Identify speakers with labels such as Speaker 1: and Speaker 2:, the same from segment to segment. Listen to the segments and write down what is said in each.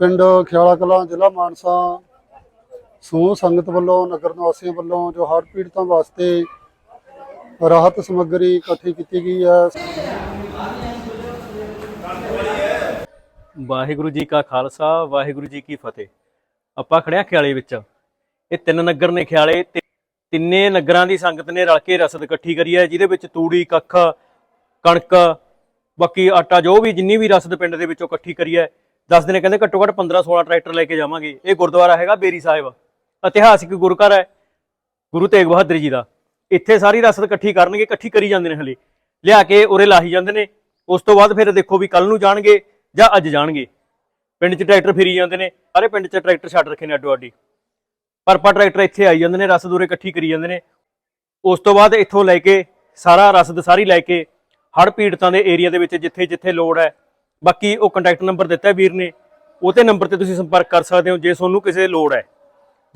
Speaker 1: ਪਿੰਡ ਖਿਆਲਾ ਕਲਾਂ ਜ਼ਿਲ੍ਹਾ ਮਾਨਸਾ, ਸਮੂਹ ਸੰਗਤ ਵੱਲੋਂ, ਨਗਰ ਨਿਵਾਸੀਆਂ ਵੱਲੋਂ ਜੋ ਹੜ੍ਹ ਪੀੜਤਾਂ ਵਾਸਤੇ ਰਾਹਤ ਸਮੱਗਰੀ ਇਕੱਠੀ ਕੀਤੀ ਗਈ ਹੈ।
Speaker 2: ਵਾਹਿਗੁਰੂ ਜੀ ਕਾ ਖਾਲਸਾ, ਵਾਹਿਗੁਰੂ ਜੀ ਕੀ ਫਤਿਹ। ਆਪਾਂ ਖੜਿਆ ਖਿਆਲੇ ਵਿੱਚ। ਇਹ ਤਿੰਨ ਨਗਰ ਨੇ ਖਿਆਲੇ ਤਿੰਨੇ ਨਗਰਾਂ ਦੀ ਸੰਗਤ ਨੇ ਰਲ ਕੇ ਰਸਦ ਇਕੱਠੀ ਕਰੀ ਹੈ, ਜਿਹਦੇ ਵਿੱਚ ਤੂੜੀ, ਕੱਖ, ਕਣਕ, ਬਾਕੀ ਆਟਾ ਜੋ ਵੀ, ਜਿੰਨੀ ਵੀ ਰਸਦ ਪਿੰਡ ਦੇ ਵਿੱਚੋਂ ਇਕੱਠੀ ਕਰੀ ਹੈ ਦੱਸਦੇ ਨੇ ਕਹਿੰਦੇ ਘੱਟੋ ਘੱਟ 15 16 ਟਰੈਕਟਰ ਲੈ ਕੇ ਜਾਵਾਂਗੇ। ਇਹ ਗੁਰਦੁਆਰਾ ਹੈਗਾ ਬੇਰੀ ਸਾਹਿਬ। ਇਤਿਹਾਸਿਕ ਗੁਰਘਰ ਹੈ, ਗੁਰੂ ਤੇਗ ਬਹਾਦਰ ਜੀ ਦਾ। ਇੱਥੇ ਸਾਰੀ ਰਸਦ ਇਕੱਠੀ ਕਰਨਗੇ, ਇਕੱਠੀ ਕਰੀ ਜਾਂਦੇ ਨੇ ਹਲੇ। ਲਿਆ ਕੇ ਉਰੇ ਲਾਹੀ ਜਾਂਦੇ ਨੇ। ਉਸ ਤੋਂ ਬਾਅਦ ਫਿਰ ਦੇਖੋ ਵੀ ਕੱਲ ਨੂੰ ਜਾਣਗੇ ਜਾਂ ਅੱਜ ਜਾਣਗੇ। ਪਿੰਡ 'ਚ ਟਰੈਕਟਰ ਫਿਰੀ ਜਾਂਦੇ ਨੇ। ਸਾਰੇ ਪਿੰਡ 'ਚ ਟਰੈਕਟਰ ਛੱਡ ਰੱਖੇ ਨੇ ਅੱਡੋ ਅੱਡੀ। ਪਰ ਪਰ ਟਰੈਕਟਰ ਇੱਥੇ ਆਈ ਜਾਂਦੇ ਨੇ, ਰਸਦ ਉਰੇ ਇਕੱਠੀ ਕਰੀ ਜਾਂਦੇ ਨੇ। ਉਸ ਤੋਂ ਬਾਅਦ ਇੱਥੋਂ ਲੈ ਕੇ ਸਾਰਾ ਰਸਦ ਸਾਰੀ ਲੈ ਕੇ ਹੜ੍ਹ ਪੀੜਤਾਂ ਦੇ ਏਰੀਆ ਦੇ ਵਿੱਚ ਜਿੱਥੇ ਜਿੱਥੇ ਲੋੜ ਹੈ ਬਾਕੀ ਉਹ ਕੰਟੈਕਟ ਨੰਬਰ ਦਿੱਤਾ ਵੀਰ ਨੇ ਉਹ ਨੰਬਰ ਤੇ ਤੁਸੀਂ ਸੰਪਰਕ ਕਰ ਸਕਦੇ ਹੋ ਜੇ ਤੁਹਾਨੂੰ ਕਿਸੇ ਲੋੜ ਹੈ।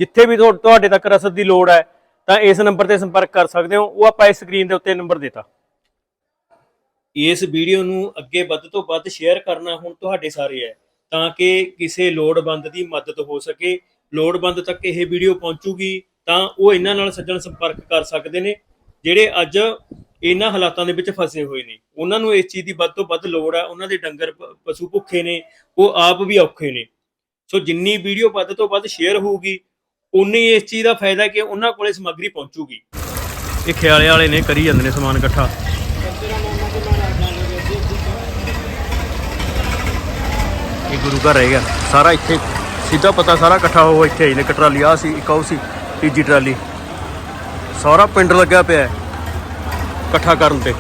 Speaker 2: ਜਿੱਥੇ ਵੀ ਤੁਹਾਡੇ ਤੱਕ ਰਸਦ ਦੀ ਲੋੜ ਹੈ, ਤਾਂ ਇਸ ਨੰਬਰ ਤੇ ਸੰਪਰਕ ਕਰ ਸਕਦੇ ਹੋ। ਉਹ ਆਪਾਂ ਇਸ ਸਕਰੀਨ ਦੇ ਉੱਤੇ ਨੰਬਰ ਦਿੱਤਾ। ਇਸ ਵੀਡੀਓ ਨੂੰ ਅੱਗੇ ਵੱਧ ਤੋਂ ਵੱਧ ਸ਼ੇਅਰ ਕਰਨਾ ਹੁਣ ਤੁਹਾਡੇ ਸਾਰੇ ਹੈ, ਤਾਂ ਕਿ ਕਿਸੇ ਲੋੜਵੰਦ ਦੀ ਮਦਦ ਹੋ ਸਕੇ। ਲੋੜਵੰਦ ਤੱਕ ਇਹ ਵੀਡੀਓ ਪਹੁੰਚੂਗੀ, ਤਾਂ ਉਹ ਇਹਨਾਂ ਨਾਲ ਸੱਜਣ ਸੰਪਰਕ ਕਰ ਸਕਦੇ ਨੇ, ਜਿਹੜੇ ਅੱਜ ਇਹਨਾਂ ਹਾਲਾਤਾਂ ਦੇ ਵਿੱਚ ਫਸੇ ਹੋਏ ਨੇ। ਉਹਨਾਂ ਨੂੰ ਇਸ ਚੀਜ਼ ਦੀ ਵੱਧ ਤੋਂ ਵੱਧ ਲੋੜ ਹੈ ਉਹਨਾਂ ਦੇ ਡੰਗਰ ਪਸ਼ੂ ਭੁੱਖੇ ਨੇ। ਉਹ ਆਪ ਵੀ ਔਖੇ ਨੇ। ਸੋ ਜਿੰਨੀ ਵੀਡੀਓ ਵੱਧ ਤੋਂ ਵੱਧ ਸ਼ੇਅਰ ਹੋਊਗੀ ਉਨੀ ਇਸ ਚੀਜ਼ ਦਾ ਫਾਇਦਾ ਕਿ ਉਹਨਾਂ ਕੋਲੇ ਸਮੱਗਰੀ ਪਹੁੰਚੂਗੀ। ਇਹ ਖਿਆਲੇ ਵਾਲੇ ਨੇ ਕਰੀ ਜਾਂਦੇ ਨੇ ਸਮਾਨ ਇਕੱਠਾ। ਇਹ ਗੁਰੂ ਘਰ ਰਹੇਗਾ ਸਾਰਾ ਇੱਥੇ ਸਿੱਧਾ ਪਤਾ ਸਾਰਾ ਇਕੱਠਾ ਹੋ ਇੱਥੇ ਆਈ ਨੇ। ਇੱਕ ਟਰਾਲੀ ਆ ਸੀ, ਇੱਕ ਉਹ ਸੀ, ਤੀਜੀ ਟਰਾਲੀ। ਸਾਰਾ ਪਿੰਡ ਲੱਗਿਆ ਪਿਆ ਹੈ। ਇਕੱਠਾ ਕਰਨ ਤੇ।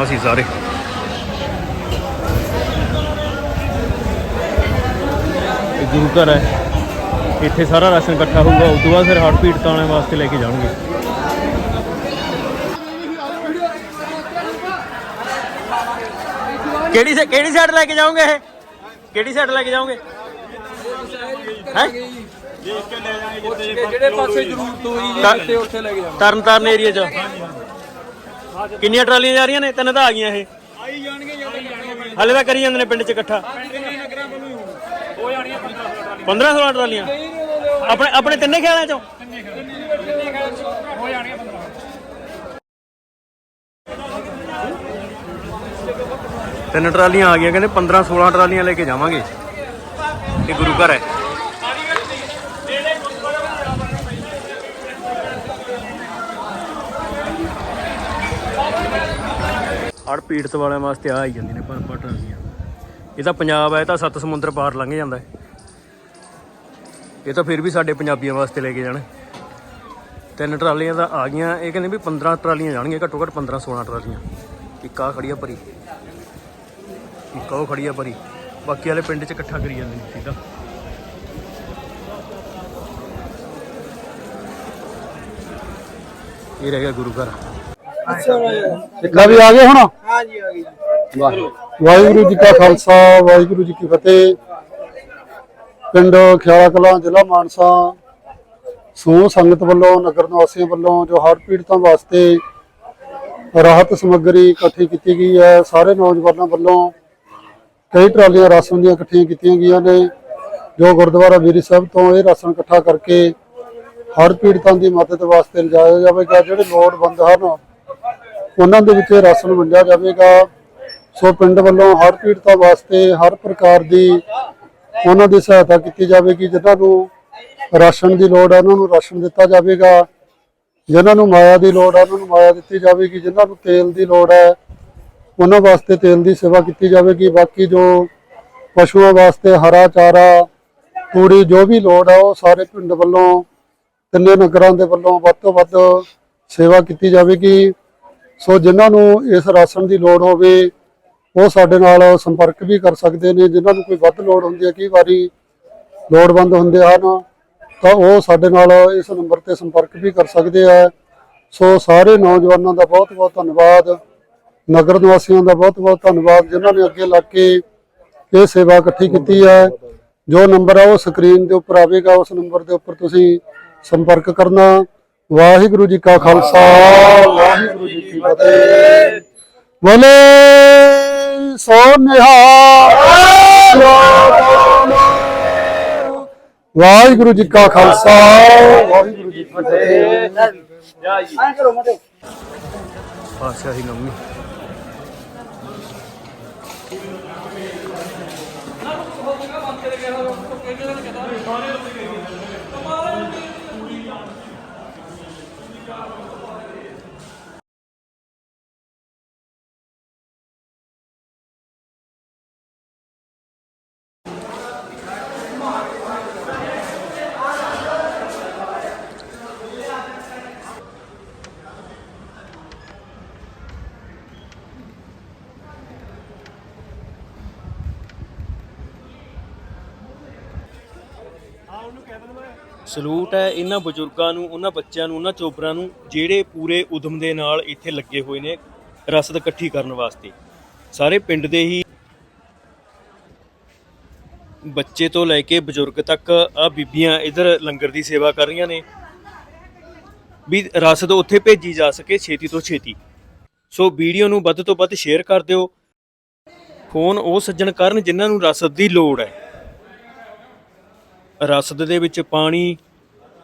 Speaker 2: ਆ ਸੀ ਸਾਰੇ। ਇਹ ਗੁਰੂ ਘਰ ਹੈ। ਇੱਥੇ ਸਾਰਾ ਰਾਸ਼ਨ ਇਕੱਠਾ ਹੋਊਗਾ ਉਸ ਤੋਂ ਬਾਅਦ ਫਿਰ ਹੜ੍ਹ ਪੀੜਤਾਂ ਵਾਲਿਆਂ ਵਾਸਤੇ ਲੈ ਕੇ ਜਾਣਗੇ। ਕਿਹੜੀ ਸੇ ਕਿਹੜੀ ਸਾਈਡ ਲੈ ਕੇ ਜਾਓਗੇ ਇਹ? ਕਿਹੜੀ ਸਾਈਡ ਲੈ ਕੇ ਜਾਓਗੇ? ਹੈ?
Speaker 3: ਜਿਹੜੇ ਪਾਸੇ ਜ਼ਰੂਰਤ ਹੋਈ ਜੀ ਉੱਥੇ ਉੱਥੇ ਲੈ ਕੇ ਜਾਵਾਂ
Speaker 2: ਤਰਨ ਤਾਰਨ ਏਰੀਆ 'ਚ। ਕਿੰਨੀਆਂ ਟਰਾਲੀਆਂ ਜਾ ਰਹੀਆਂ ਨੇ? ਤਿੰਨ ਤਾਂ ਆ ਗਈਆਂ ਇਹ।
Speaker 3: ਆਈ ਜਾਣਗੇ ਜਾਣਗੇ
Speaker 2: ਹਲੇ ਤਾਂ ਕਰੀ ਜਾਂਦੇ ਨੇ ਪਿੰਡ 'ਚ ਇਕੱਠਾ।
Speaker 3: ਨਗਰਾਂ ਵੱਲੋਂ ਹੀ ਹੋ ਜਾਣੀਆਂ
Speaker 2: 15 16 ਟਰਾਲੀਆਂ। ਆਪਣੇ ਆਪਣੇ ਤਿੰਨੇ ਖਿਆਲਾਂ 'ਚੋਂ?
Speaker 3: ਹੋ ਜਾਣੀਆਂ 15
Speaker 2: ਤਿੰਨ ਟਰਾਲੀਆਂ ਆ ਗਈਆਂ ਕਹਿੰਦੇ 15 16 ਟਰਾਲੀਆਂ ਲੈ ਕੇ ਜਾਵਾਂਗੇ। ਇਹ ਗੁਰੂ ਘਰ ਹੈ। ਪੀੜਤ ਵਾਲਿਆਂ ਵਾਸਤੇ ਆ ਆਈ ਜਾਂਦੀਆਂ ਨੇ ਪਰ ਪਰ ਟਰਾਲੀਆਂ ਇਹ ਤਾਂ ਪੰਜਾਬ ਹੈ ਇਹ ਤਾਂ ਸੱਤ ਸਮੁੰਦਰ ਪਾਰ ਲੰਘ ਜਾਂਦਾ ਹੈ। ਇਹ ਤਾਂ ਫਿਰ ਵੀ ਸਾਡੇ ਪੰਜਾਬੀਆਂ ਵਾਸਤੇ ਲੈ ਕੇ ਜਾਣ। ਤਿੰਨ ਟਰਾਲੀਆਂ ਤਾਂ ਆ ਗਈਆਂ, ਇਹ ਕਹਿੰਦੇ ਵੀ 15 ਟਰਾਲੀਆਂ ਜਾਣਗੀਆਂ, ਘੱਟੋ ਘੱਟ 15 16 ਟਰਾਲੀਆਂ। ਇੱਕ ਆ ਖੜੀ ਆ ਭਰੀ ਇੱਕ ਉਹ ਖੜੀ ਆ ਭਰੀ ਬਾਕੀ ਵਾਲੇ ਪਿੰਡ 'ਚ ਇਕੱਠਾ ਕਰੀ ਜਾਂਦੇ ਨੇ ਸਿੱਧਾ। ਇਹ ਰਹਿ ਗਿਆ ਗੁਰੂ ਘਰ।
Speaker 1: ਲੈ ਵੀ ਆ ਗਏ ਹੁਣ?
Speaker 3: ਹਾਂ ਜੀ ਆ ਗਈ
Speaker 1: ਵਾਹਿਗੁਰੂ। ਜੀ ਕਾ ਖਾਲਸਾ ਵਾਹਿਗੁਰੂ ਜੀ ਕੀ ਫਤਿਹ। ਪਿੰਡ ਖਿਆਲਾ ਕਲਾਂ ਜ਼ਿਲ੍ਹਾ ਮਾਨਸਾ ਸਮੂਹ ਸੰਗਤ ਵੱਲੋਂ ਨਗਰ ਨਿਵਾਸੀਆਂ ਵੱਲੋਂ ਜੋ ਹੜ੍ਹ ਪੀੜਤਾਂ ਵਾਸਤੇ ਰਾਹਤ ਸਮੱਗਰੀ ਇਕੱਠੀ ਕੀਤੀ ਗਈ ਹੈ ਸਾਰੇ ਨੌਜਵਾਨਾਂ ਵੱਲੋਂ ਕਈ ਟਰਾਲੀਆਂ ਰਾਸ਼ਨ ਦੀਆਂ ਇਕੱਠੀਆਂ ਕੀਤੀਆਂ ਗਈਆਂ ਨੇ। ਜੋ ਗੁਰਦੁਆਰਾ ਵੀਰੀ ਸਾਹਿਬ ਤੋਂ ਇਹ ਰਾਸ਼ਨ ਇਕੱਠਾ ਕਰਕੇ ਹੜ੍ਹ ਪੀੜਤਾਂ ਦੀ ਮਦਦ ਵਾਸਤੇ ਲਿਜਾਇਆ ਜਾਵੇਗਾ ਜਿਹੜੇ ਲੋੜਵੰਦ ਹਨ। ਉਹਨਾਂ ਦੇ ਵਿੱਚ ਰਾਸ਼ਨ ਵੰਡਿਆ ਜਾਵੇਗਾ। ਸੋ ਪਿੰਡ ਵੱਲੋਂ ਹਰ ਪੀੜਤਾ ਵਾਸਤੇ, ਹਰ ਪ੍ਰਕਾਰ ਦੀ ਉਹਨਾਂ ਦੀ ਸਹਾਇਤਾ ਕੀਤੀ ਜਾਵੇਗੀ, ਜਿਨ੍ਹਾਂ ਨੂੰ ਰਾਸ਼ਨ ਦੀ ਲੋੜ ਹੈ ਉਹਨਾਂ ਨੂੰ ਰਾਸ਼ਨ ਦਿੱਤਾ ਜਾਵੇਗਾ। ਜਿਨ੍ਹਾਂ ਨੂੰ ਮਾਇਆ ਦੀ ਲੋੜ ਹੈ ਉਹਨਾਂ ਨੂੰ ਮਾਇਆ ਦਿੱਤੀ ਜਾਵੇਗੀ। ਜਿਨ੍ਹਾਂ ਨੂੰ ਤੇਲ ਦੀ ਲੋੜ ਹੈ, ਉਹਨਾਂ ਵਾਸਤੇ ਤੇਲ ਦੀ ਸੇਵਾ ਕੀਤੀ ਜਾਵੇਗੀ। ਬਾਕੀ ਜੋ ਪਸ਼ੂਆਂ ਵਾਸਤੇ ਹਰਾ ਚਾਰਾ, ਤੂੜੀ ਜੋ ਵੀ ਲੋੜ ਹੈ ਉਹ ਸਾਰੇ ਪਿੰਡ ਵੱਲੋਂ, ਤਿੰਨੇ ਨਗਰਾਂ ਦੇ ਵੱਲੋਂ ਵੱਧ ਤੋਂ ਵੱਧ ਸੇਵਾ ਕੀਤੀ ਜਾਵੇਗੀ। ਸੋ ਜਿਨ੍ਹਾਂ ਨੂੰ ਇਸ ਰਾਸ਼ਨ ਦੀ ਲੋੜ ਹੋਵੇ, ਉਹ ਸਾਡੇ ਨਾਲ ਸੰਪਰਕ ਵੀ ਕਰ ਸਕਦੇ ਨੇ। ਜਿਨ੍ਹਾਂ ਨੂੰ ਕੋਈ ਵੱਧ ਲੋੜ ਹੁੰਦੀ ਹੈ, ਕਈ ਵਾਰੀ ਲੋੜਵੰਦ ਹੁੰਦੇ ਹਨ, ਤਾਂ ਉਹ ਸਾਡੇ ਨਾਲ ਇਸ ਨੰਬਰ ਤੇ ਸੰਪਰਕ ਵੀ ਕਰ ਸਕਦੇ ਆ। ਸੋ ਸਾਰੇ ਨੌਜਵਾਨਾਂ ਦਾ ਬਹੁਤ ਬਹੁਤ ਧੰਨਵਾਦ। ਨਗਰ ਨਿਵਾਸੀਆਂ ਦਾ ਬਹੁਤ ਬਹੁਤ ਧੰਨਵਾਦ, ਜਿਨ੍ਹਾਂ ਨੇ ਅੱਗੇ ਲੱਗ ਕੇ ਇਹ ਸੇਵਾ ਇਕੱਠੀ ਕੀਤੀ ਹੈ। ਜੋ ਨੰਬਰ ਹੈ ਉਹ ਸਕਰੀਨ ਦੇ ਉੱਪਰ ਆਵੇਗਾ। ਉਸ ਨੰਬਰ ਦੇ ਉੱਪਰ ਤੁਸੀਂ ਸੰਪਰਕ ਕਰਨਾ। ਵਾਹਿਗੁਰੂ ਜੀ ਕਾ ਖਾਲਸਾ। ਵਾਹਿਗੁਰੂ ਜੀ ਕੀ ਫਤਿਹ। ਬੋਲੇ ਸੋ ਨਿਹਾਲ। ਵਾਹਿਗੁਰੂ ਜੀ ਕਾ ਖਾਲਸਾ। ਵਾਹਿਗੁਰੂ ਜੀ ਕੀ ਫਤਿਹ।
Speaker 2: ਪਾਤਸ਼ਾਹੀ ਨਵਮੀ ਸਲੂਟ ਹੈ, ਇਹਨਾਂ ਬਜ਼ੁਰਗਾਂ ਨੂੰ, ਉਹਨਾਂ ਬੱਚਿਆਂ ਨੂੰ, ਉਹਨਾਂ ਚੋਬਰਾਂ ਨੂੰ, ਜਿਹੜੇ ਪੂਰੇ ਉਦਮ ਦੇ ਨਾਲ ਇੱਥੇ ਲੱਗੇ ਹੋਏ ਨੇ ਰਸਦ ਇਕੱਠੀ ਕਰਨ ਵਾਸਤੇ। ਸਾਰੇ ਪਿੰਡ ਦੇ ਹੀ ਬੱਚੇ ਤੋਂ ਲੈ ਕੇ ਬਜ਼ੁਰਗ ਤੱਕ ਆ ਬੀਬੀਆਂ ਇਧਰ ਲੰਗਰ ਦੀ ਸੇਵਾ ਕਰ ਰਹੀਆਂ ਨੇ। ਵੀ ਰਸਦ ਉੱਥੇ ਭੇਜੀ ਜਾ ਸਕੇ ਛੇਤੀ ਤੋਂ ਛੇਤੀ। ਸੋ ਵੀਡੀਓ ਨੂੰ ਵੱਧ ਤੋਂ ਵੱਧ ਸ਼ੇਅਰ ਕਰ ਦਿਓ। ਫੋਨ ਉਹ ਸੱਜਣ ਕਰਨ ਜਿਨ੍ਹਾਂ ਨੂੰ ਰਸਦ ਦੀ ਲੋੜ ਹੈ। ਰਸਦ ਦੇ ਵਿੱਚ ਪਾਣੀ,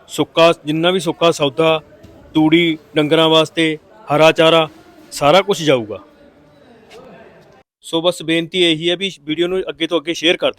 Speaker 2: ਸੁੱਕਾ, ਜਿੰਨਾ ਵੀ ਸੁੱਕਾ ਸੌਦਾ, ਤੂੜੀ, ਡੰਗਰਾਂ ਵਾਸਤੇ, ਹਰਾ ਚਾਰਾ, ਸਾਰਾ ਕੁਝ ਜਾਊਗਾ। ਸੋ ਬਸ ਬੇਨਤੀ ਇਹੀ ਹੈ ਵੀ ਵੀਡੀਓ ਨੂੰ ਅੱਗੇ ਤੋਂ ਅੱਗੇ ਸ਼ੇਅਰ ਕਰ ਦਿਓ।